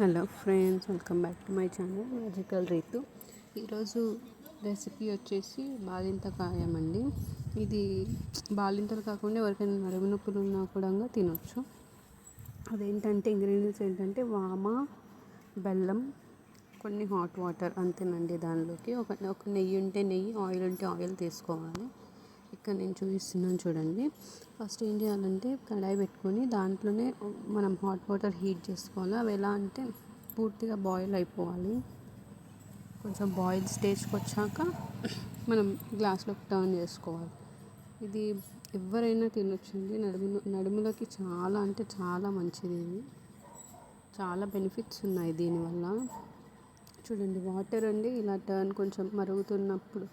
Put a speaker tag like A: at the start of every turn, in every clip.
A: Hello friends welcome back to my channel magical Ritu. ఈరోజు recipe వచ్చేసి బాలింత కాయం అండి ఇది బాలింతలు కాకుండా ఎవరికైనా నడుము నొప్పులు ఉన్నా కూడా తినొచ్చు. అదేంటంటే ఇంగ్రీడియంట్స్ ఏంటంటే వామ బెల్లం కొన్ని హాట్ వాటర్ అంతేనండి దానిలోకి. ఒక ఒక నెయ్యి ఉంటే నెయ్యి ఆయిల్ ఉంటే ఆయిల్ తీసుకోవాలి. ఇక్కడ నేను చూపిస్తున్నాను చూడండి. ఫస్ట్ ఏం చేయాలంటే కడాయి పెట్టుకొని దాంట్లోనే మనం హాట్ వాటర్ హీట్ చేసుకోవాలి. అవి ఎలా అంటే పూర్తిగా బాయిల్ అయిపోవాలి. కొంచెం బాయిల్ స్టేజ్కి వచ్చాక మనం గ్లాస్లోకి టర్న్ చేసుకోవాలి. ఇది ఎవరైనా తినొచ్చండి. నడుము నడుములకి చాలా అంటే చాలా మంచిది ఇది. చాలా బెనిఫిట్స్ ఉన్నాయి దీనివల్ల. చూడండి వాటర్ అండి ఇలా టర్న్ కొంచెం మరుగుతున్నప్పుడు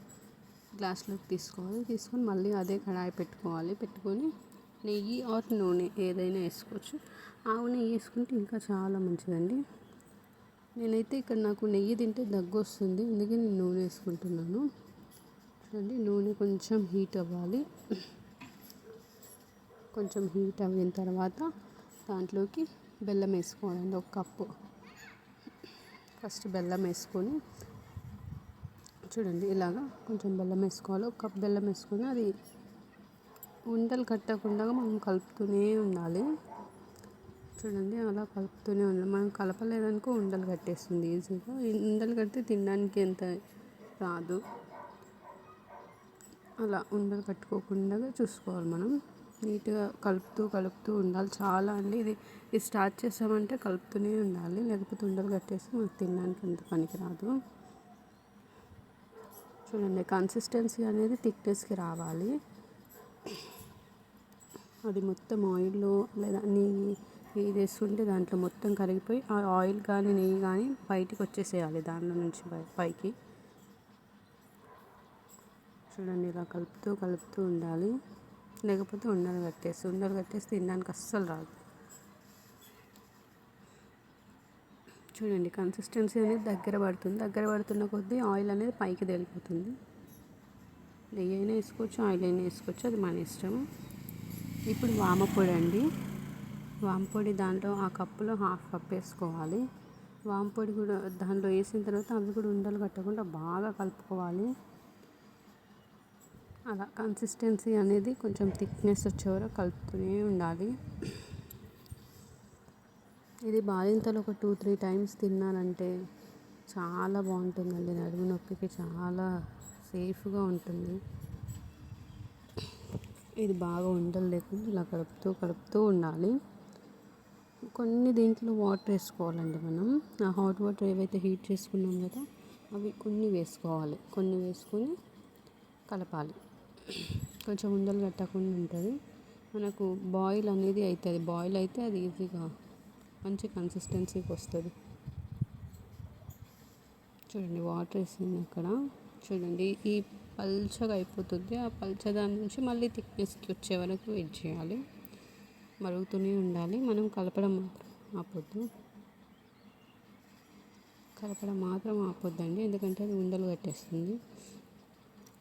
A: గ్లాస్లోకి తీసుకోవాలి. తీసుకొని మళ్ళీ అదే కడాయి పెట్టుకోవాలి. పెట్టుకొని నెయ్యి ఆర్ నూనె ఏదైనా వేసుకోవచ్చు. ఆవు నెయ్యి వేసుకుంటే ఇంకా చాలా మంచిదండి. నేనైతే ఇక్కడ నాకు నెయ్యి తింటే దగ్గు వస్తుంది అందుకే నేను నూనె వేసుకుంటున్నాను. చూడండి నూనె కొంచెం హీట్ అవ్వాలి. కొంచెం హీట్ అయిన తర్వాత దాంట్లోకి బెల్లం వేసుకోవాలండి. ఒక కప్పు. ఫస్ట్ బెల్లం వేసుకొని చూడండి ఇలాగా కొంచెం బెల్లం వేసుకోవాలి. ఒక కప్ బెల్లం వేసుకొని అది ఉండలు కట్టకుండా మనం కలుపుతూనే ఉండాలి. చూడండి అలా కలుపుతూనే ఉండాలి. మనం కలపలేదనుకో ఉండలు కట్టేస్తుంది ఈజీగా. ఉండలు కడితే తినడానికి ఎంత రాదు. అలా ఉండలు కట్టుకోకుండా చూసుకోవాలి మనం. నీట్గా కలుపుతూ కలుపుతూ ఉండాలి. చాలా అండి. ఇది ఇది స్టార్ట్ చేసామంటే కలుపుతూనే ఉండాలి. లేకపోతే ఉండలు కట్టేసి మనకు తినడానికి అంత పనికిరాదు. చూడండి కన్సిస్టెన్సీ అనేది థిక్నెస్కి రావాలి. అది మొత్తం ఆయిల్లో లేదా నెయ్యి నెయ్యి వేసుకుంటే దాంట్లో మొత్తం కరిగిపోయి ఆ ఆయిల్ కానీ నెయ్యి కానీ బయటికి వచ్చేసేయాలి దాంట్లో నుంచి పైకి. చూడండి ఇలా కలుపుతూ కలుపుతూ ఉండాలి. లేకపోతే ఉండలు కట్టేసి ఉండలు కట్టేసి తినడానికి అస్సలు రాదు. చూడండి కన్సిస్టెన్సీ అనేది దగ్గర పడుతుంది. దగ్గర పడుతున్న కొద్దీ ఆయిల్ అనేది పైకి తేలిపోతుంది. నెయ్యి అయినా వేసుకోవచ్చు ఆయిల్ అయినా వేసుకోవచ్చు అది మన ఇష్టం. ఇప్పుడు వామపొడి అండి. వామపొడి దాంట్లో ఆ కప్పులో హాఫ్ కప్ వేసుకోవాలి. వామపొడి కూడా దాంట్లో వేసిన తర్వాత అవి కూడా ఉండలు కట్టకుండా బాగా కలుపుకోవాలి. అలా కన్సిస్టెన్సీ అనేది కొంచెం థిక్నెస్ వచ్చే వరకు కలుపుతూనే ఉండాలి. ఇది బాలింతలు ఒక టూ త్రీ టైమ్స్ తిన్నానంటే చాలా బాగుంటుందండి. నడుము నొప్పికి చాలా సేఫ్గా ఉంటుంది. ఇది బాగా ఉండలు లేకుండా ఇలా కలుపుతూ కలుపుతూ ఉండాలి. కొన్ని దీంట్లో వాటర్ వేసుకోవాలండి మనం. ఆ హాట్ వాటర్ ఏవైతే హీట్ చేసుకున్నాం కదా అవి కొన్ని వేసుకోవాలి. కొన్ని వేసుకొని కలపాలి. కొంచెం ఉండలు కట్టకుండా ఉంటుంది. మనకు బాయిల్ అనేది అవుతుంది బాయిల్ అయితే అది ఈజీగా మంచి కన్సిస్టెన్సీకి వస్తుంది. చూడండి వాటర్ వేసింది అక్కడ. చూడండి ఈ పల్చగా అయిపోతుంది. ఆ పల్చదాని నుంచి మళ్ళీ థిక్నెస్కి వచ్చే వరకు వెయిట్ చేయాలి. మరుగుతూనే ఉండాలి. మనం కలపడం మాత్రం ఆపొద్దు. కలపడం మాత్రం ఆపొద్దండి. ఎందుకంటే అది ఉండలు కట్టేస్తుంది.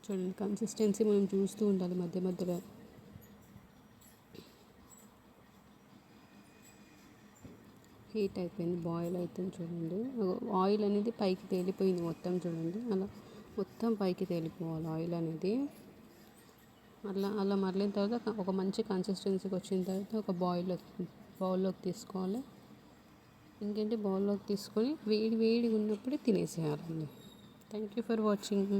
A: చూడండి కన్సిస్టెన్సీ మనం చూస్తూ ఉండాలి మధ్య మధ్యలో. హీట్ అయిపోయింది బాయిల్ అవుతుంది చూడండి. ఆయిల్ అనేది పైకి తేలిపోయింది మొత్తం చూడండి. అలా మొత్తం పైకి తేలిపోవాలి ఆయిల్ అనేది. అలా అలా మరలిన తర్వాత ఒక మంచి కన్సిస్టెన్సీకి వచ్చిన తర్వాత ఒక బాయిల్లో బౌల్లోకి తీసుకోవాలి. ఇంకేంటి బౌల్లోకి తీసుకొని వేడి వేడిగా ఉన్నప్పుడే తినేసేయాలండి. Thank you for watching